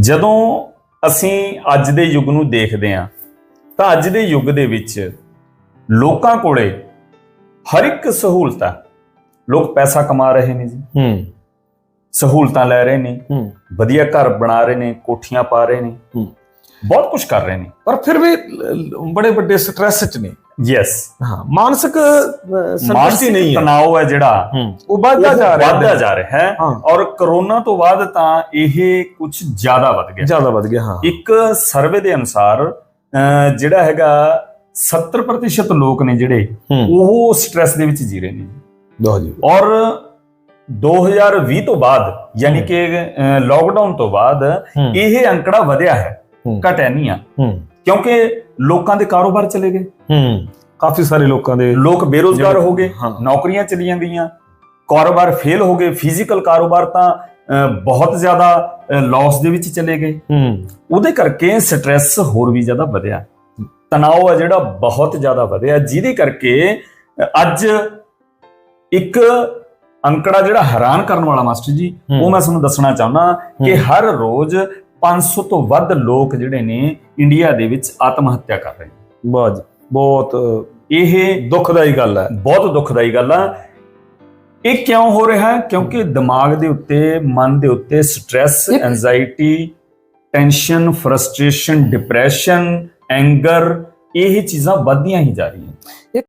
ਜਦੋਂ ਅਸੀਂ ਅੱਜ ਦੇ ਯੁੱਗ ਨੂੰ ਦੇਖਦੇ ਹਾਂ ਤਾਂ ਅੱਜ ਦੇ ਯੁੱਗ ਦੇ ਵਿੱਚ ਲੋਕਾਂ ਕੋਲੇ ਹਰ ਇੱਕ ਸਹੂਲਤ ਹੈ। ਲੋਕ ਪੈਸਾ ਕਮਾ ਰਹੇ ਨੇ ਜੀ। ਹੂੰ। ਸਹੂਲਤਾਂ ਲੈ ਰਹੇ ਨੇ। ਹੂੰ। ਵਧੀਆ ਘਰ ਬਣਾ ਰਹੇ ਨੇ ਕੋਠੀਆਂ ਪਾ ਰਹੇ ਨੇ। ਹੂੰ। ਬਹੁਤ ਕੁਝ ਕਰ ਰਹੇ ਨੇ। ਪਰ ਫਿਰ ਵੀ ਬੜੇ ਵੱਡੇ ਸਟ੍ਰੈਸ ਚ ਨੇ। ਯੈਸ ਹਾਂ ਮਾਨਸਿਕ ਸੰਤੁਸ਼ਟੀ ਨਹੀਂ ਹੈ। ਤਣਾਅ ਹੈ ਜਿਹੜਾ। ਉਹ ਵੱਧਦਾ ਜਾ ਰਿਹਾ ਵੱਧਦਾ ਜਾ ਰਿਹਾ ਹੈ। ਔਰ ਕਰੋਨਾ ਤੋਂ ਬਾਅਦ ਤਾਂ ਇਹ ਕੁਝ ਜ਼ਿਆਦਾ ਵੱਧ ਗਿਆ। ਜ਼ਿਆਦਾ ਵੱਧ ਗਿਆ ਹਾਂ। ਇੱਕ ਸਰਵੇ ਦੇ ਅਨੁਸਾਰ ਜਿਹੜਾ ਹੈਗਾ 70% ਲੋਕ ਨੇ ਜਿਹੜੇ ਉਹ ਸਟ੍ਰੈਸ ਦੇ ਵਿੱਚ ਜੀ ਰਹੇ ਨੇ। ਲਓ ਜੀ। ਔਰ 2020 ਤੋਂ ਬਾਅਦ ਯਾਨੀ ਕਿ ਲੋਕਡਾਊਨ ਤੋਂ ਬਾਅਦ ਇਹ ਅੰਕੜਾ ਵਧਿਆ ਹੈ। ਘਟਿਆ ਨਹੀਂ ਆ। ਕਿਉਂਕਿ ਲੋਕਾਂ ਦੇ ਕਾਰੋਬਾਰ ਚਲੇ ਗਏ ਹੂੰ ਕਾਫੀ ਸਾਰੇ ਲੋਕਾਂ ਦੇ ਲੋਕ ਬੇਰੋਜ਼ਗਾਰ ਹੋ ਗਏ। ਨੌਕਰੀਆਂ ਚਲੀਆਂ ਗਈਆਂ ਕਾਰੋਬਾਰ ਫੇਲ ਹੋ ਗਏ ਫਿਜ਼ੀਕਲ ਕਾਰੋਬਾਰ ਤਾਂ ਬਹੁਤ ਜ਼ਿਆਦਾ ਲਾਸ ਦੇ ਵਿੱਚ ਚਲੇ ਗਏ ਹੂੰ ਉਹਦੇ ਕਰਕੇ ਸਟ੍ਰੈਸ ਹੋਰ ਵੀ ਜ਼ਿਆਦਾ ਵਧਿਆ ਤਣਾਅ ਹੈ ਜਿਹੜਾ ਬਹੁਤ ਜ਼ਿਆਦਾ ਵਧਿਆ ਜਿਹਦੇ ਕਰਕੇ ਅੱਜ ਇੱਕ ਅੰਕੜਾ ਜਿਹੜਾ ਹੈਰਾਨ ਕਰਨ ਵਾਲਾ ਮਾਸਟਰ ਜੀ ਉਹ। ਮੈਂ ਤੁਹਾਨੂੰ ਦੱਸਣਾ ਚਾਹੁੰਦਾ ਕਿ। ਹਰ ਰੋਜ਼ 500 ਤੋਂ ਵੱਧ ਲੋਕ ਜਿਹੜੇ ਨੇ ਇੰਡੀਆ ਦੇ ਵਿੱਚ ਆਤਮ ਹੱਤਿਆ ਕਰ ਰਹੇ ਨੇ। ਬਹੁਤ ਬਹੁਤ ਇਹ ਦੁਖਦਾਈ ਗੱਲ ਹੈ। ਬਹੁਤ ਦੁਖਦਾਈ ਗੱਲ ਆ। ਇਹ ਕਿਉਂ ਹੋ ਰਿਹਾ? ਹੈ ਕਿਉਂਕਿ ਦਿਮਾਗ ਦੇ ਉੱਤੇ ਮਨ ਦੇ ਉੱਤੇ stress anxiety tension frustration depression anger ਇਹ ਚੀਜ਼ਾਂ ਵੱਧਦੀਆਂ ਹੀ ਜਾ ਰਹੀਆਂ।